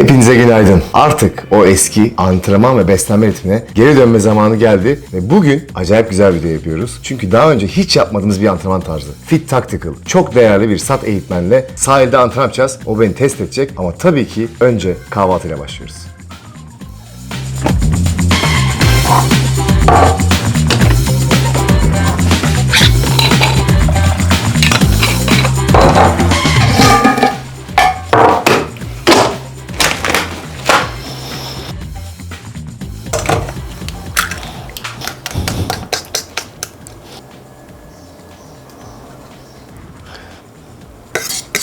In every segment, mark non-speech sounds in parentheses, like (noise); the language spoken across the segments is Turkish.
Hepinize günaydın. Artık o eski antrenman ve beslenme ritmine geri dönme zamanı geldi ve bugün acayip güzel bir video yapıyoruz. Çünkü daha önce hiç yapmadığımız bir antrenman tarzı. Fit Tactical. Çok değerli bir sat eğitmenle sahilde antrenman yapacağız. O beni test edecek ama tabii ki önce kahvaltıyla başlıyoruz.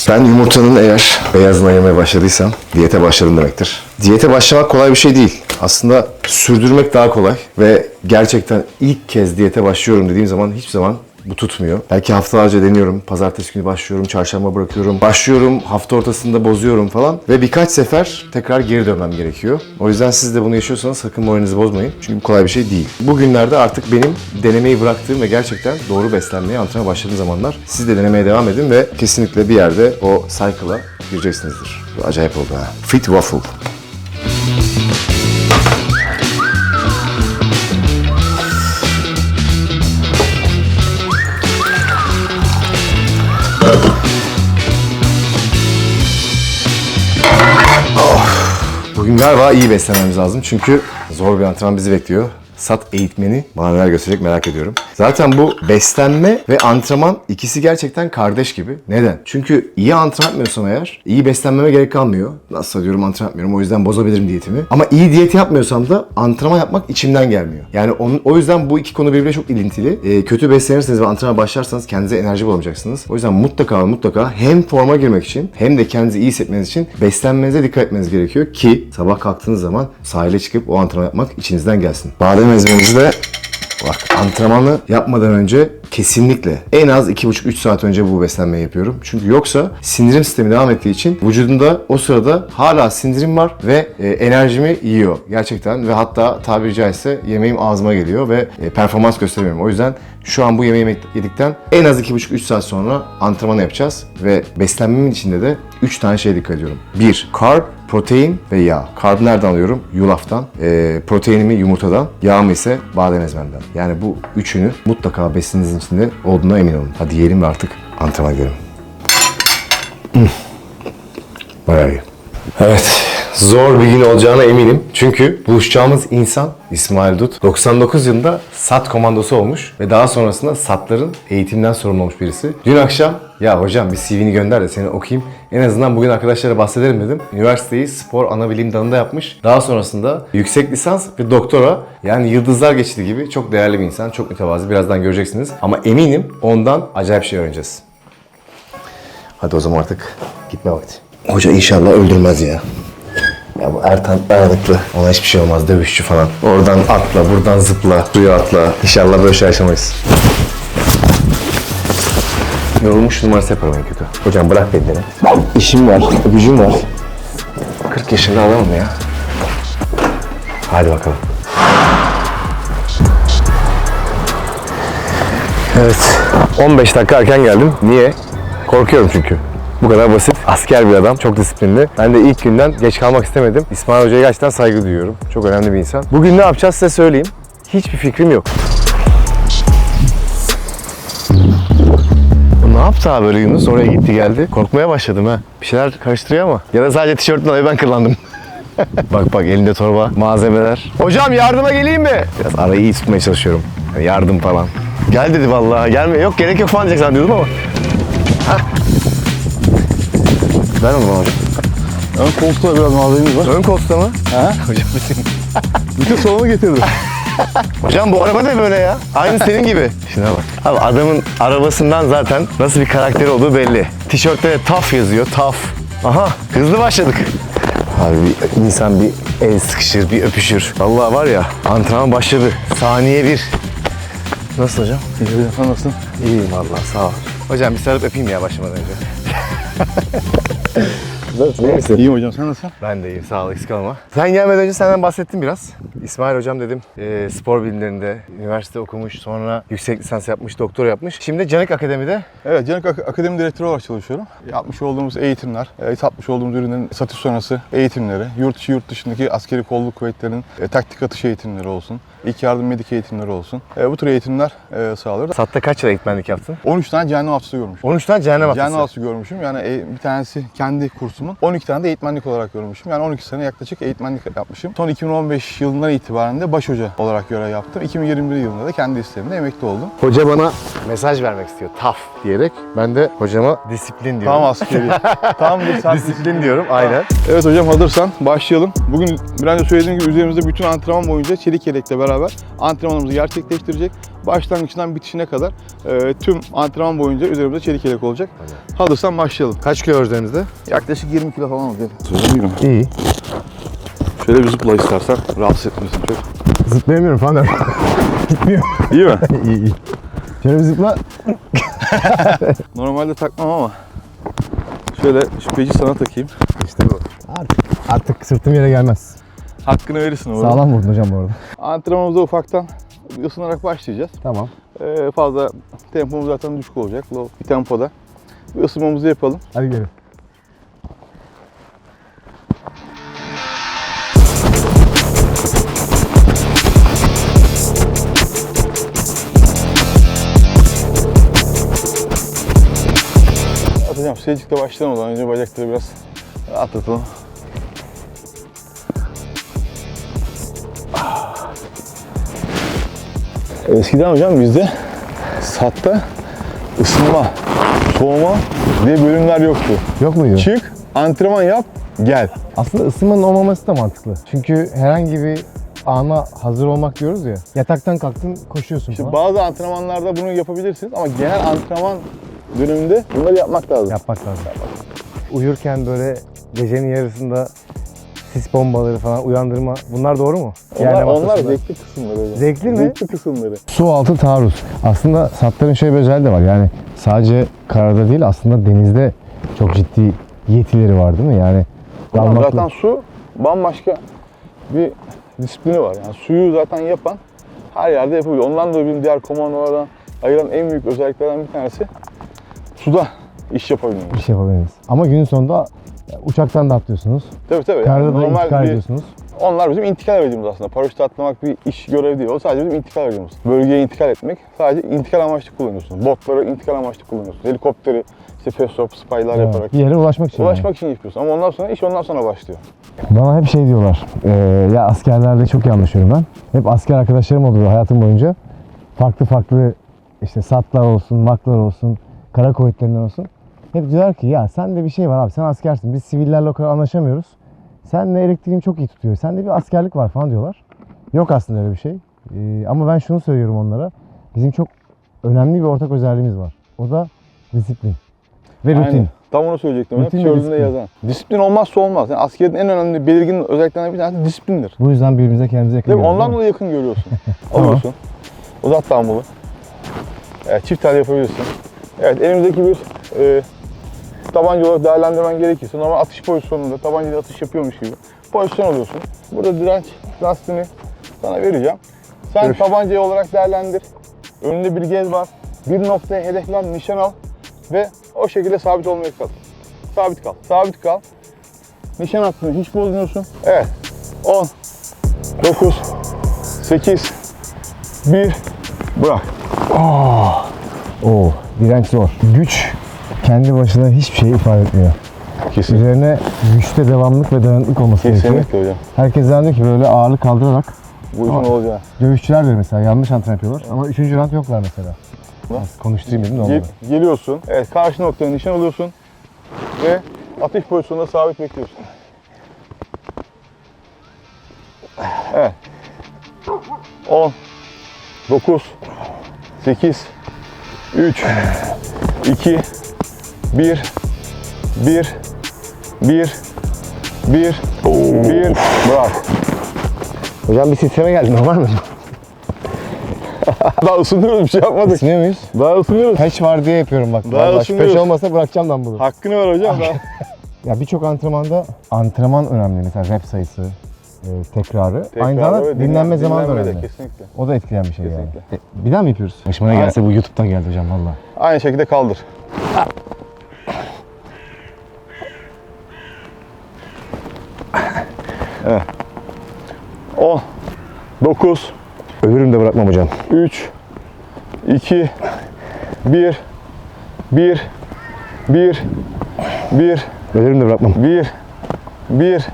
Ben yumurtanın eğer beyazını ayırmaya başladıysam diyete başladım demektir. Diyete başlamak kolay bir şey değil. Aslında sürdürmek daha kolay ve gerçekten ilk kez diyete başlıyorum dediğim zaman hiçbir zaman bu tutmuyor. Belki haftalarca deniyorum. Pazartesi günü başlıyorum, çarşamba bırakıyorum. Başlıyorum, hafta ortasında bozuyorum falan. Ve birkaç sefer tekrar geri dönmem gerekiyor. O yüzden siz de bunu yaşıyorsanız sakın moralinizi bozmayın. Çünkü bu kolay bir şey değil. Bugünlerde artık benim denemeyi bıraktığım ve gerçekten doğru beslenmeye, antrenmana başladığım zamanlar siz de denemeye devam edin ve kesinlikle bir yerde o cycle'a gireceksinizdir. Acayip oldu ha. Fit Waffle. Galiba iyi beslenmemiz lazım çünkü zor bir antrenman bizi bekliyor. Sat eğitmeni bana neler gösterecek merak ediyorum. Zaten bu beslenme ve antrenman ikisi gerçekten kardeş gibi. Neden? Çünkü iyi antrenman yapmıyorsam eğer iyi beslenmeme gerek kalmıyor. Nasıl diyorum antrenman yapmıyorum o yüzden bozabilirim diyetimi. Ama iyi diyet yapmıyorsam da antrenman yapmak içimden gelmiyor. Yani onun, o yüzden bu iki konu birbirine çok ilintili. Ee, kötü beslenirseniz ve antrenmana başlarsanız kendinize enerji bulamayacaksınız. O yüzden mutlaka mutlaka hem forma girmek için hem de kendinizi iyi hissetmeniz için beslenmenize dikkat etmeniz gerekiyor ki sabah kalktığınız zaman sahile çıkıp o antrenman yapmak içinizden gelsin. Badem ezmenizi de Bak antrenmanı yapmadan önce kesinlikle en az 2,5-3 saat önce bu beslenmeyi yapıyorum. Çünkü yoksa sindirim sistemi devam ettiği için vücudumda o sırada hala sindirim var ve e, enerjimi yiyor gerçekten ve hatta tabiri caizse yemeğim ağzıma geliyor ve e, performans gösteremiyorum. O yüzden şu an bu yemeği yedikten en az 2,5-3 saat sonra antrenman yapacağız ve beslenmemin içinde de 3 tane şeye dikkat ediyorum. 1. Carb, protein ve yağ. Carb nereden alıyorum? Yulaftan. E, proteinimi yumurtadan. Yağımı ise badem ezmemden. Yani bu üçünü mutlaka besininizin içinde olduğuna emin olun. Hadi yiyelim ve artık antrenman gidelim. Hmm. Bayağı iyi. Evet. Zor bir gün olacağına eminim. Çünkü buluşacağımız insan İsmail Dut 99 yılında SAT komandosu olmuş ve daha sonrasında SAT'ların eğitimden sorumlu olmuş birisi. Dün akşam ya hocam bir CV'ni gönder de seni okuyayım. En azından bugün arkadaşlara bahsederim dedim. Üniversiteyi spor anabilim dalında yapmış. Daha sonrasında yüksek lisans ve doktora yani yıldızlar geçti gibi çok değerli bir insan. Çok mütevazi. Birazdan göreceksiniz. Ama eminim ondan acayip şey öğreneceğiz. Hadi o zaman artık gitme vakti. Hoca inşallah öldürmez ya. Ya bu Ertan dayanıklı. Ona hiçbir şey olmaz. Dövüşçü falan. Oradan atla, buradan zıpla, suya atla. İnşallah böyle şey yaşamayız. Yorulmuş numarası yaparım en kötü. Hocam bırak beni. İşim var, gücüm var. 40 yaşında adamım ya. Hadi bakalım. Evet. 15 dakika erken geldim. Niye? Korkuyorum çünkü. Bu kadar basit. Asker bir adam. Çok disiplinli. Ben de ilk günden geç kalmak istemedim. İsmail Hoca'ya gerçekten saygı duyuyorum. Çok önemli bir insan. Bugün ne yapacağız size söyleyeyim. Hiçbir fikrim yok. Ne yaptı abi böyle Yunus? Oraya gitti geldi. Korkmaya başladım ha. Bir şeyler karıştırıyor ama. Ya da sadece tişörtün dolayı ben kırlandım. (laughs) bak bak elinde torba, malzemeler. Hocam yardıma geleyim mi? Biraz arayı iyi tutmaya çalışıyorum. Yani yardım falan. Gel dedi vallahi. Gelme. Yok gerek yok falan diyecek zannediyordum ama. Hah. Ver onu bana hocam. Ön koltukta biraz malzememiz var. Ön koltukta mı? Ha? (laughs) Hocam Bir de salonu getirdim. (laughs) Hocam bu araba da böyle ya. Aynı senin gibi. Şuna bak. Abi adamın arabasından zaten nasıl bir karakteri olduğu belli. Tişörtte TAF yazıyor. TAF. Aha hızlı başladık. Abi bir insan bir el sıkışır, bir öpüşür. Vallahi var ya antrenman başladı. Saniye bir. Nasıl hocam? İyi sen nasılsın? İyiyim vallahi sağ ol. Hocam bir sarıp öpeyim ya başlamadan önce. (laughs) Nasılsın? İyi misin? İyiyim hocam sen nasılsın? Ben de iyiyim. Sağ ol. Eksik olma. Sen gelmeden önce senden bahsettim biraz. İsmail hocam dedim. e, spor bilimlerinde üniversite okumuş. Sonra yüksek lisans yapmış. Doktora yapmış. Şimdi Canik Akademi'de Evet, Canik Ak- Akademi Direktörü olarak çalışıyorum. Yapmış olduğumuz eğitimler, e, satmış olduğumuz ürünlerin satış sonrası eğitimleri, yurt içi yurt dışındaki askeri kolluk kuvvetlerinin e, taktik atış eğitimleri olsun, ilk yardım medik eğitimleri olsun. E, bu tür eğitimler e, sağlıyoruz. Satta kaç yıl eğitmenlik yaptın? 13 tane cehennem hafızası görmüşüm. 13 tane cehennem Cehennem haftası. hafızası görmüşüm. Yani e, bir tanesi kendi kursumun. 12 tane de eğitmenlik olarak görmüşüm. Yani 12 sene yaklaşık eğitmenlik yapmışım. Son 2015 yılından itibaren de baş hoca olarak görev yaptım. 2021 yılında da kendi isteğimle emekli oldum. Hoca bana mesaj vermek istiyor. Tough diyerek. Ben de hocama disiplin diyorum. Tam askeri. (laughs) Tam bir saat Disiplin diyorum. Aynen. Evet hocam hazırsan başlayalım. Bugün bir önce söylediğim gibi üzerimizde bütün antrenman boyunca çelik yelekle beraber antrenmanımızı gerçekleştirecek. Başlangıçtan bitişine kadar e, tüm antrenman boyunca üzerimizde çelik yelek olacak. Hazırsan başlayalım. Kaç kilo üzerimizde? Yaklaşık 20 kilo falan. Söyleyeyim mi? İyi. Şöyle bir zıpla istersen rahatsız etmesin çok. Zıplayamıyorum falan. (laughs) Gitmiyor. İyi mi? (laughs) iyi iyi. Şöyle bir zıpla. (laughs) Normalde takmam ama şöyle şüpheci sana takayım. İşte bu. Artık, artık sırtım yere gelmez. Hakkını verirsin orada. Sağlam vurdun hocam bu arada. Antrenmanımıza ufaktan ısınarak başlayacağız. Tamam. Ee, fazla tempomuz zaten düşük olacak. Low bir tempoda. Bir ısınmamızı yapalım. Hadi gelin. Atacağım. Seyircikle başlayalım o zaman. Önce bacakları biraz atlatalım. Eskiden hocam bizde satta ısınma, soğuma diye bölümler yoktu. Yok muydu? Çık, antrenman yap, gel. Aslında ısınmanın olmaması da mantıklı. Çünkü herhangi bir ana hazır olmak diyoruz ya. Yataktan kalktın koşuyorsun İşte falan. bazı antrenmanlarda bunu yapabilirsiniz ama genel antrenman döneminde bunları yapmak lazım. Yapmak lazım. Uyurken böyle gecenin yarısında sis bombaları falan uyandırma. Bunlar doğru mu? Onlar, Yerlem onlar zevkli kısımları hocam. Zevkli mi? Zevkli kısımları. Su altı taarruz. Aslında satların şöyle bir özelliği de var. Yani sadece karada değil aslında denizde çok ciddi yetileri var değil mi? Yani Ama dalmakla- zaten su bambaşka bir disiplini var. Yani suyu zaten yapan her yerde yapabiliyor. Ondan dolayı benim diğer komandolardan ayıran en büyük özelliklerden bir tanesi suda iş yapabilmemiz. bir şey yapabiliriz. Ama günün sonunda uçaktan da atlıyorsunuz. Tabii tabii. Karada Yani da intikal bir- ediyorsunuz. Onlar bizim intikal aracımız aslında. Paraşütle atlamak bir iş görevi değil. O sadece bizim intikal aracımız. Bölgeye intikal etmek sadece intikal amaçlı kullanıyorsunuz. Botları intikal amaçlı kullanıyorsunuz. Helikopteri işte pesop, spylar Evet, yaparak. Bir yere ulaşmak için. yani. Ulaşmak için yapıyorsun. Ama ondan sonra iş ondan sonra başlıyor. Bana hep şey diyorlar. eee, ya askerlerle çok iyi anlaşıyorum ben. Hep asker arkadaşlarım oldu hayatım boyunca. Farklı farklı işte satlar olsun, maklar olsun, kara kuvvetlerinden olsun. Hep diyorlar ki ya sende bir şey var abi sen askersin. Biz sivillerle o kadar anlaşamıyoruz. Seninle elektriğin çok iyi tutuyor. Sende bir askerlik var falan diyorlar. Yok aslında öyle bir şey. Eee, ama ben şunu söylüyorum onlara. Bizim çok önemli bir ortak özelliğimiz var. O da disiplin. Ve rutin. Aynen. Tam onu söyleyecektim. Hep Rutin tişörtünde disiplin. yazan. Disiplin olmazsa olmaz. Yani askerin en önemli belirgin özelliklerinden bir tanesi disiplindir. Bu yüzden birbirimize kendimize yakın görüyoruz, Ondan dolayı yakın görüyorsun. (laughs) Alıyorsun. Uzat dambuğu. Evet, çift tel yapabilirsin. Evet, elimizdeki bir e, tabanca olarak değerlendirmen gerekirse normal atış pozisyonunda tabancayla atış yapıyormuş gibi pozisyon alıyorsun. Burada direnç lastiğini sana vereceğim. Sen Üf. tabancayı olarak değerlendir. Önünde bir gez var. Bir noktaya hedeflen, nişan al ve o şekilde sabit olmaya kal. Sabit kal. Sabit kal. Nişan attığını hiç bozmuyorsun. Evet. 10 9 8 1 Bırak. Oo, direnç zor. Güç kendi başına hiçbir şey ifade etmiyor. Kesin. Üzerine güçte devamlılık ve dayanıklık olması gerekiyor. Kesinlikle hocam. Herkes zannediyor ki böyle ağırlık kaldırarak Bu işin olacağı. dövüşçüler de mesela yanlış antrenman yapıyorlar. Ama üçüncü round yoklar mesela. Az konuşturayım dedim de olmadı. Gel- geliyorsun. Evet karşı noktaya nişan alıyorsun. Ve atış pozisyonunda sabit bekliyorsun. Evet. 10 9 8 3 2 1 1 1 1 1 Bırak. Hocam bir titreme geldi normal mi? (laughs) Daha ısınıyoruz bir şey yapmadık. Isınıyor muyuz? Daha ısınıyoruz. Peş var diye yapıyorum bak. Daha Vallahi şu ısınıyoruz. peş olmasa bırakacağım ben bunu. Hakkını ver hocam. Daha. (laughs) Ya birçok antrenmanda antrenman önemli. Mesela rep sayısı, e, tekrarı. Tekrar Aynı ve zamanda dinlen- dinlenme zamanı da dinlenme de önemli. Kesinlikle. O da etkileyen bir şey Kesinlikle. yani. E, bir daha mı yapıyoruz? Başıma ne gelse bu YouTube'dan geldi hocam valla. Aynı şekilde kaldır. Evet. 10 9 Ölürüm de bırakmam hocam. 3 2 1 1 1 1 Ölürüm de bırakmam. 1 1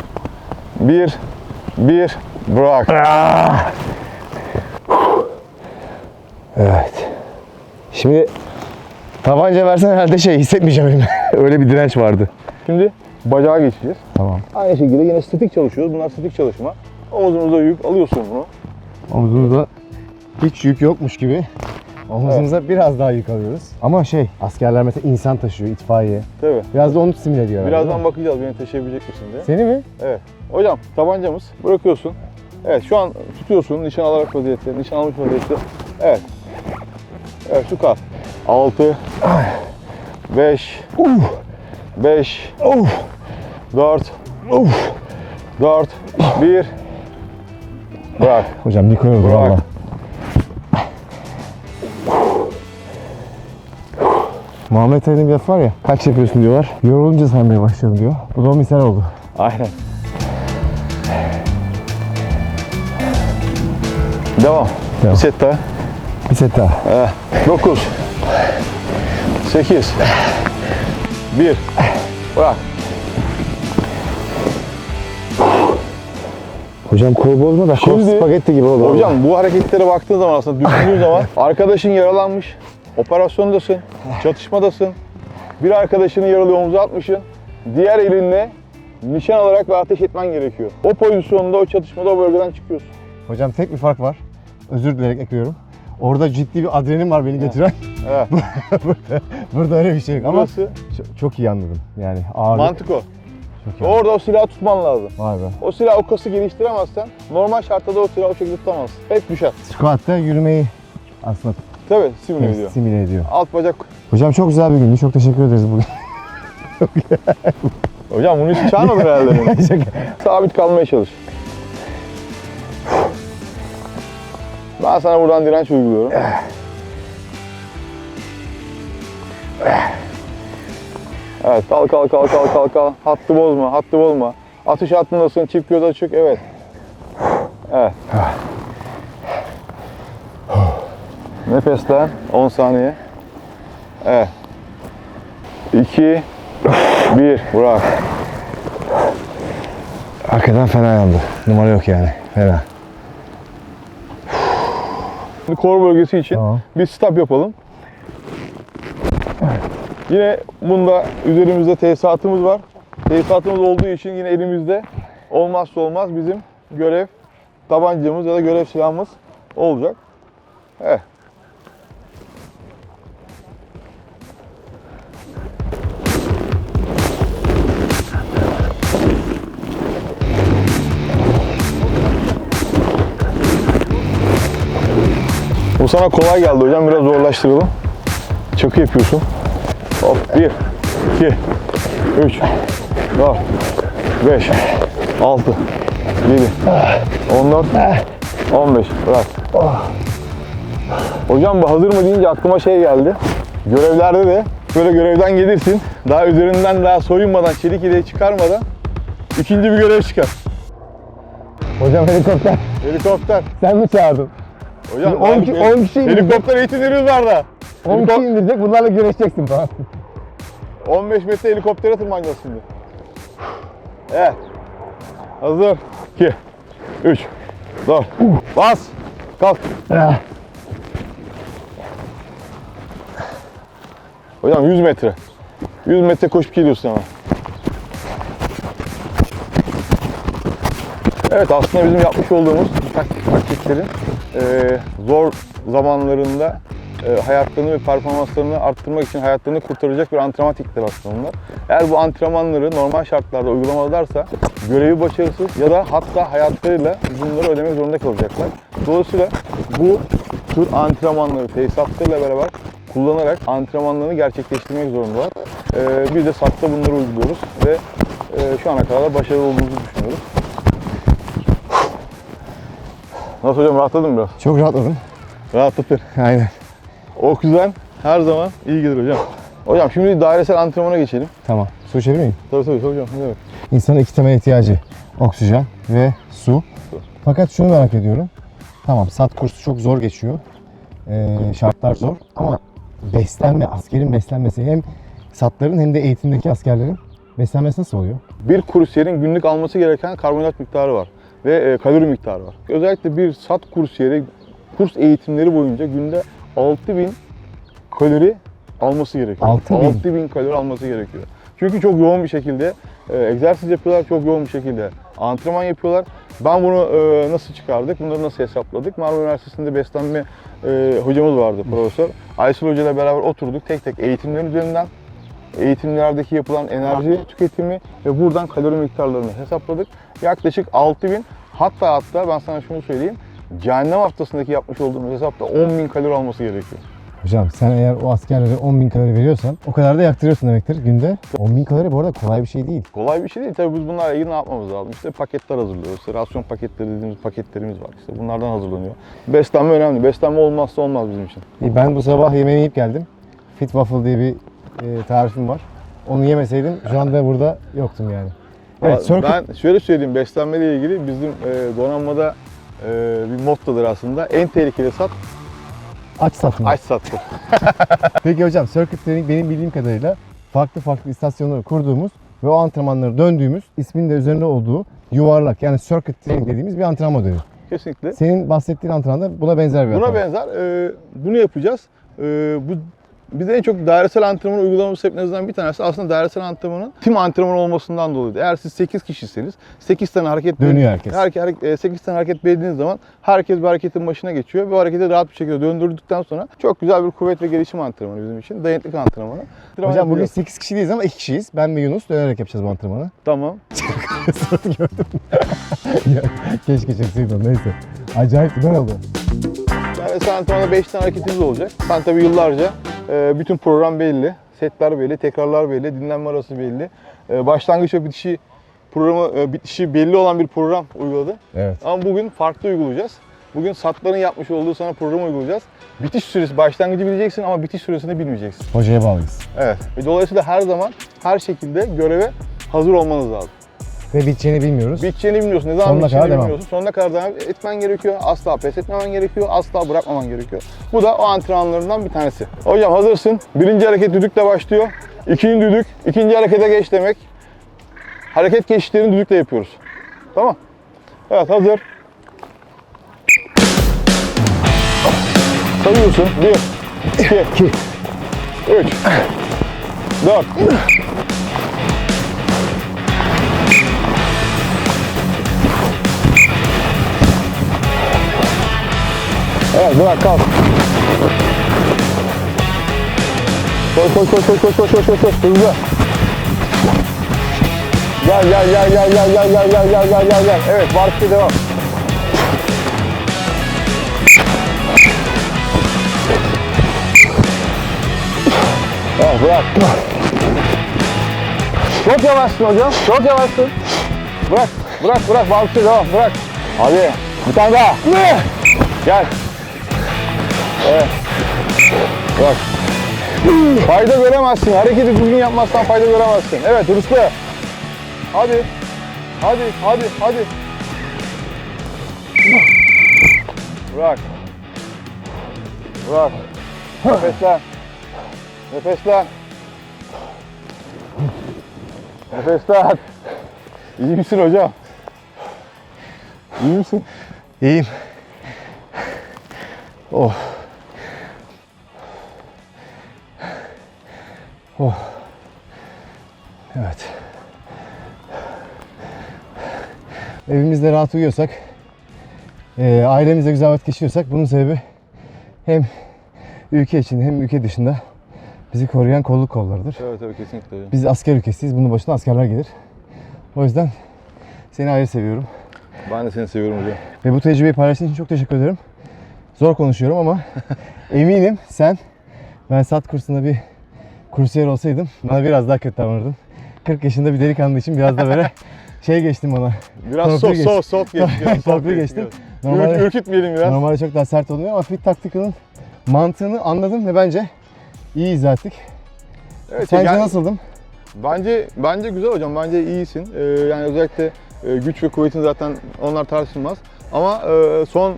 1 1 bırak. Evet. Şimdi tabanca versen herhalde şey hissetmeyeceğim. (laughs) Öyle bir direnç vardı. Şimdi bacağa geçeceğiz. Tamam. Aynı şekilde yine statik çalışıyoruz. Bunlar statik çalışma. Omuzumuza yük alıyorsun bunu. Omuzumuzda hiç yük yokmuş gibi omuzumuza biraz daha yük alıyoruz. Ama şey askerler mesela insan taşıyor, itfaiye. Tabii. Biraz da onu simüle ediyor. herhalde, değil Birazdan mi? bakacağız beni taşıyabilecek misin diye. Seni mi? Evet. Hocam tabancamız bırakıyorsun. Evet şu an tutuyorsun nişan alarak vaziyette, nişan almış vaziyette. Evet. Evet şu kal. 6 5 5 4 4 1 Bırak. Hocam yıkıyordu Bırak. valla. Muhammed Ali'nin bir lafı var ya, kaç yapıyorsun diyorlar. Yorulunca saymaya başladım diyor. Bu da o misal oldu. Aynen. Devam. Devam. Bir set daha. Bir set daha. 9 8 1 Bırak. Hocam kol bozma da kol Şimdi- spagetti gibi oldu. Hocam bu hareketlere baktığın zaman aslında düşündüğün zaman arkadaşın yaralanmış, operasyondasın, çatışmadasın. Bir arkadaşını yaralı omuza atmışsın. Diğer elinle nişan alarak ve ateş etmen gerekiyor. O pozisyonda, o çatışmada o bölgeden çıkıyorsun. Hocam tek bir fark var. Özür dilerim ekliyorum. Orada ciddi bir adrenalin var beni götüren. Evet. (laughs) Burada öyle bir şey yok ama Burası çok, çok iyi anladım. Yani ağır. mantık o. Çok iyi. Orada o silahı tutman lazım. Vay be. O silah o kası geliştiremezsen normal şartta da o silahı o şekilde tutamazsın. Hep düşer. Squat'ta yürümeyi aslında Tabii simüle ediyor. simüle ediyor. Alt bacak. Hocam çok güzel bir gündü. Çok teşekkür ederiz bugün. Hocam bunu hiç çağırmadın herhalde. (laughs) Sabit kalmaya çalış. Ben sana buradan direnç uyguluyorum. Evet, kal kal kal kal kal kal. Hattı bozma, hattı bozma. Atış hattındasın, çift göz açık, evet. Evet. Nefeslen, 10 saniye. Evet. 2 1 bırak. Arkadan fena yandı. Numara yok yani. Fena. Şimdi kor bölgesi için Tamam. bir stop yapalım. Yine bunda üzerimizde tesisatımız var. Tesisatımız olduğu için yine elimizde olmazsa olmaz bizim görev tabancamız ya da görev silahımız olacak. Evet. Bu sana kolay geldi hocam. Biraz zorlaştıralım. Çakı yapıyorsun. Hop. 1, 2, 3, 4, 5, 6, 7, 14, 15. Bırak. Hocam bu hazır mı deyince aklıma şey geldi. Görevlerde de böyle görevden gelirsin. Daha üzerinden daha soyunmadan, çelik yeleği çıkarmadan ikinci bir görev çıkar. Hocam helikopter. Helikopter. Sen mi çağırdın? Hocam Şimdi on daha- ki- on kişi inecek. helikopter eğitimlerimiz var da. 10 Helikop- kişi indirecek bunlarla güreşeceksin falan. 15 metre helikoptere tırmanacağız şimdi. Evet. Hazır. 2, 3, 4. Bas. Kalk. Hocam 100 metre. 100 metre koşup geliyorsun hemen. Evet aslında bizim yapmış olduğumuz taktik taktiklerin eee, zor zamanlarında eee, hayatlarını ve performanslarını arttırmak için hayatlarını kurtaracak bir antrenman teknikleri aslında. Eğer bu antrenmanları normal şartlarda uygulamalarsa görevi başarısız ya da hatta hayatlarıyla bunları ödemek zorunda kalacaklar. Dolayısıyla bu tür antrenmanları tesisatlarıyla beraber kullanarak antrenmanlarını gerçekleştirmek zorundalar. Ee, biz de SAT'ta bunları uyguluyoruz ve e, şu ana kadar da başarılı olduğumuzu düşünüyoruz. Nasıl hocam rahatladın mı biraz? Çok rahatladım. Rahatlatır. Aynen. Oksijen her zaman iyi gelir hocam. Hocam şimdi dairesel antrenmana geçelim. Tamam. Su içebilir miyim? Tabii tabii hocam. Ne demek? İnsanın iki temel ihtiyacı. Oksijen ve su. Fakat şunu merak ediyorum. Tamam sat kursu çok zor geçiyor. Ee, şartlar zor. Ama beslenme, askerin beslenmesi hem satların hem de eğitimdeki askerlerin beslenmesi nasıl oluyor? Bir kursiyerin günlük alması gereken karbonhidrat miktarı var ve e, kalori miktarı var. Özellikle bir sat kursiyeri kurs eğitimleri boyunca günde 6000 kalori alması gerekiyor. 6000? 6000 kalori alması gerekiyor. Çünkü çok yoğun bir şekilde e, egzersiz yapıyorlar, çok yoğun bir şekilde antrenman yapıyorlar. Ben bunu e, nasıl çıkardık, bunları nasıl hesapladık? Marmara Üniversitesi'nde beslenme e, hocamız vardı, profesör. Aysel Hoca ile beraber oturduk tek tek eğitimlerin üzerinden eğitimlerdeki yapılan enerji tüketimi ve buradan kalori miktarlarını hesapladık. Yaklaşık 6000 hatta hatta ben sana şunu söyleyeyim. Cehennem haftasındaki yapmış olduğumuz hesapta 10.000 kalori alması gerekiyor. Hocam sen eğer o askerlere 10 bin kalori veriyorsan o kadar da yaktırıyorsun demektir günde. 10 bin kalori bu arada kolay bir şey değil. Kolay bir şey değil. Tabii biz bunlarla ilgili ne yapmamız lazım? İşte paketler hazırlıyoruz. İşte rasyon paketleri dediğimiz paketlerimiz var. İşte bunlardan hazırlanıyor. Beslenme önemli. Beslenme olmazsa olmaz bizim için. Ben bu sabah yemeğimi yiyip geldim. Fit Waffle diye bir e, tarifim var. Onu yemeseydim şu anda burada yoktum yani. Evet, Ben şöyle söyleyeyim. Beslenmeyle ilgili bizim e, donanmada bir mottodur aslında. En tehlikeli sat, aç satma. aç sattır. (laughs) Peki hocam circuit training benim bildiğim kadarıyla farklı farklı istasyonları kurduğumuz ve o antrenmanları döndüğümüz ismin de üzerinde olduğu yuvarlak yani circuit training dediğimiz bir antrenman modeli. Kesinlikle. Senin bahsettiğin antrenman da buna benzer bir Buna antrenman. benzer. e, bunu yapacağız. E, bu biz en çok dairesel antrenman uygulamamız sebeplerinden bir tanesi aslında dairesel antrenmanın tim antrenman olmasından dolayı. Eğer siz 8 kişiseniz 8 tane hareket Dönüyor herkes. Her, 8 tane hareket belirlediğiniz zaman herkes bir hareketin başına geçiyor ve hareketi rahat bir şekilde döndürdükten sonra çok güzel bir kuvvet ve gelişim antrenmanı bizim için. Dayanıklık antrenmanı. Hocam bugün Yapacağız. 8 kişi değiliz ama 2 kişiyiz. Ben ve Yunus dönerek yapacağız bu antrenmanı. Tamam. Suratı (laughs) gördüm. keşke çekseydim neyse. Acayip güzel oldu. Dairesel antrenmanda 5 tane hareketimiz olacak. Ben tabii yıllarca e, bütün program belli. Setler belli, tekrarlar belli, dinlenme arası belli. E, başlangıç ve bitişi programı e, bitişi belli olan bir program uyguladı. Evet. Ama bugün farklı uygulayacağız. Bugün satların yapmış olduğu sana programı uygulayacağız. Bitiş süresi, başlangıcı bileceksin ama bitiş süresini bilmeyeceksin. Hocaya bağlıyız. Evet. Ve dolayısıyla her zaman her şekilde göreve hazır olmanız lazım. Ve biteceğini bilmiyoruz. Biteceğini bilmiyorsun. Ne zaman Sonuna biteceğini kadar devam. bilmiyorsun. Sonuna kadar devam etmen gerekiyor. Asla pes etmemen gerekiyor. Asla bırakmaman gerekiyor. Bu da o antrenmanlarından bir tanesi. Hocam hazırsın. Birinci hareket düdükle başlıyor. İkinci düdük. ikinci harekete geç demek. Hareket geçişlerini düdükle yapıyoruz. Tamam. Evet hazır. Sayıyorsun. 1, 2, 3, 4, Evet bırak kalk. Koş koş koş koş koş koş koş koş koş hızlı. Gel gel gel gel gel gel gel gel gel gel gel gel. Evet marşı devam. Evet bırak. Çok yavaşsın hocam. Çok yavaşsın. Bırak. Bırak bırak marşı devam. Bırak. Hadi. Bir tane daha. Gel. Evet. Bak. Fayda göremezsin. Hareketi düzgün yapmazsan fayda göremezsin. Evet hırslı. Hadi. Hadi, hadi, hadi. Bırak. Bırak. Nefeslen. Nefeslen. Nefeslen. İyi misin hocam? İyi misin? İyiyim. Oh. Oh. Evet. Evimizde rahat uyuyorsak, eee ailemizle güzel vakit geçiriyorsak bunun sebebi hem ülke içinde hem ülke dışında bizi koruyan kolluk kollarıdır. Evet tabii kesinlikle. Biz asker ülkesiyiz. Bunun başına askerler gelir. O yüzden seni ayrı seviyorum. Ben de seni seviyorum hocam. Ve bu tecrübeyi paylaştığın için çok teşekkür ederim. Zor konuşuyorum ama (laughs) eminim sen ben sat kursunda bir kursiyer olsaydım bana biraz daha kötü davranırdın. 40 yaşında bir delikanlı için biraz da böyle (laughs) şey geçtim ona. Biraz soft geçti. soft soft geçti. (laughs) Torpil geçtim. Normalde, ürkütmeyelim biraz. normalde çok daha sert oluyor ama Fit Tactical'ın mantığını anladım ve bence iyi izah ettik. Evet, Sence yani- nasıldım? Bence bence güzel hocam. Bence iyisin. Ee, yani özellikle e, güç ve kuvvetin zaten onlar tartışılmaz. Ama e, son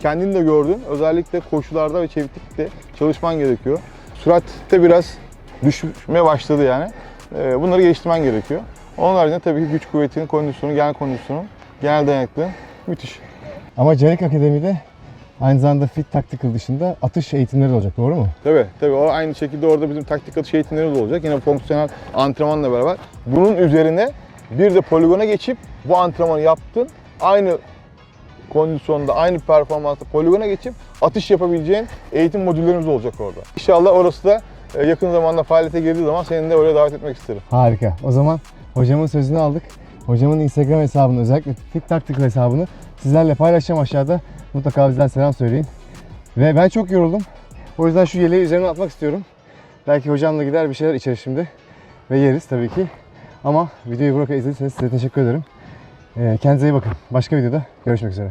kendin de gördün. Özellikle koşularda ve çeviklikte çalışman gerekiyor. Süratte biraz düşmeye başladı yani. Ee, bunları geliştirmen gerekiyor. Onun haricinde tabii ki güç kuvvetinin, kondisyonu, genel kondisyonun, genel dayanıklılığın müthiş. Ama Canik Akademi'de aynı zamanda Fit Tactical dışında atış eğitimleri de olacak doğru mu? Tabii tabii o aynı şekilde orada bizim taktik atış eğitimlerimiz olacak. Yine fonksiyonel antrenmanla beraber. Bunun üzerine bir de poligona geçip bu antrenmanı yaptın. Aynı kondisyonda, aynı performansta poligona geçip atış yapabileceğin eğitim modüllerimiz olacak orada. İnşallah orası da yakın zamanda faaliyete girdiği zaman seni de oraya davet etmek isterim. Harika. O zaman hocamın sözünü aldık. Hocamın Instagram hesabını özellikle Tactical hesabını sizlerle paylaşacağım aşağıda. Mutlaka bizden selam söyleyin. Ve ben çok yoruldum. O yüzden şu yeleği üzerine atmak istiyorum. Belki hocamla gider bir şeyler içeriz şimdi. Ve yeriz tabii ki. Ama videoyu buraya izlediyseniz size teşekkür ederim. Ee, Kendinize iyi bakın. Başka videoda görüşmek üzere.